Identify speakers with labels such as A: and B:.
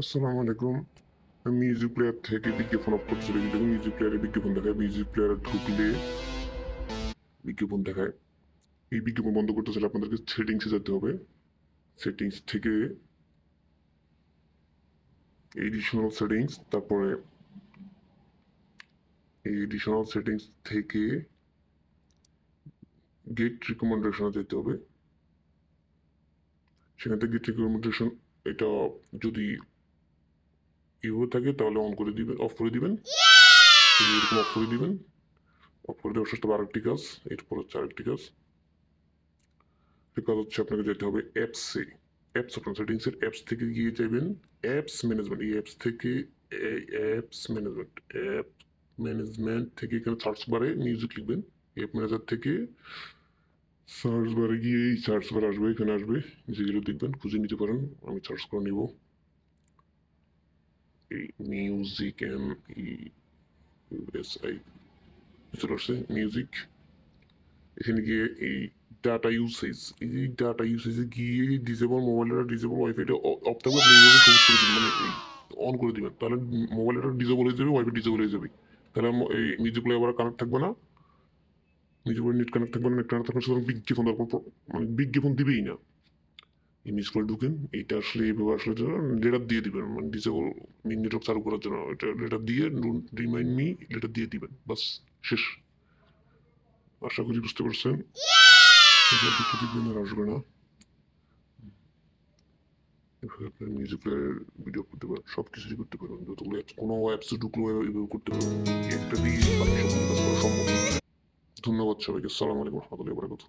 A: আসসালামু আলাইকুম। Music player থেকে বিজ্ঞাপন অফ চলে দেখুন মিউজিক প্লেয়ারে বিজ্ঞাপন দেখায়। মিউজিক প্লেয়ারে ঢুকলে বিজ্ঞাপন দেখায়। এই বিজ্ঞাপন বন্ধ করতে চাইলে আপনাদেরকে সেটিংসে যেতে হবে। সেটিংস থেকে এডিশনাল সেটিংস তারপরে এই এডিশনাল সেটিংস থেকে গেট রিকমেন্ডেশনে যেতে হবে। সেখান থেকে গেট রিকমেন্ডেশন এটা যদি এভাবে থাকে তাহলে অন করে দিবেন অফ করে দিবেন। এরকম অফ করে দিবেন। অফ করে দেওয়ার সাথে আরেকটি কাজ এরপর হচ্ছে আরেকটি কাজ। কাজ হচ্ছে আপনাকে যেতে হবে অ্যাপসে অ্যাপস আপনার সেটিংসের অ্যাপস থেকে গিয়ে যাবেন। অ্যাপস ম্যানেজমেন্ট এই অ্যাপস থেকে অ্যাপস ম্যানেজমেন্ট অ্যাপ ম্যানেজমেন্ট থেকে এখানে সার্চ বারে মিউজিক লিখবেন। অ্যাপ ম্যানেজার থেকে সার্চ বারে গিয়ে এই সার্চ বার আসবে এখানে আসবে। নিজে যেগুলো দেখবেন খুঁজে নিতে পারেন। আমি সার্চ করে নিব। Music M E S I চলে আসছে মিউজিক এখানে গিয়ে এই ডাটা ইউসেজ এই ডাটা ইউসেজে গিয়ে ডিজেবল মোবাইলের ডিজেবল ওয়াইফাইটা অফ থাকবে এইভাবে সবুজ করে দিবেন মানে অন করে দিবেন তাহলে মোবাইলটা ডিজেবল হয়ে যাবে ওয়াইফাই ডিজেবল হয়ে যাবে তাহলে এই মিউজিক প্লে আবার কানেক্ট থাকবে না মিউজিক প্লে নেট কানেক্ট থাকবে না নেট কানেক্ট থাকবে না সুতরাং বিজ্ঞাপন মানে বিজ্ঞাপন দিবেই না এই মিস করে ঢুকেন এইটা আসলে এইভাবে আসলে লেটার দিয়ে দিবেন। মানে ডিজেবল নেটওয়ার্ক চালু করার জন্য এটা লেটার দিয়ে রিমাইন্ড মি লেটার দিয়ে দিবেন। বাস শেষ। আশা করি বুঝতে পারছেন। আর আসবে না। আপনার মিউজিক ভিডিও করতে পারেন সব কিছুই করতে পারবেন যতগুলো অ্যাপস কোনো অ্যাপসে ঢুকলো এভাবে করতে একটা দিয়ে সম্ভব ধন্যবাদ সবাইকে। আসসালামু আলাইকুম রহমতুল্লাহ বরাকাতুহ।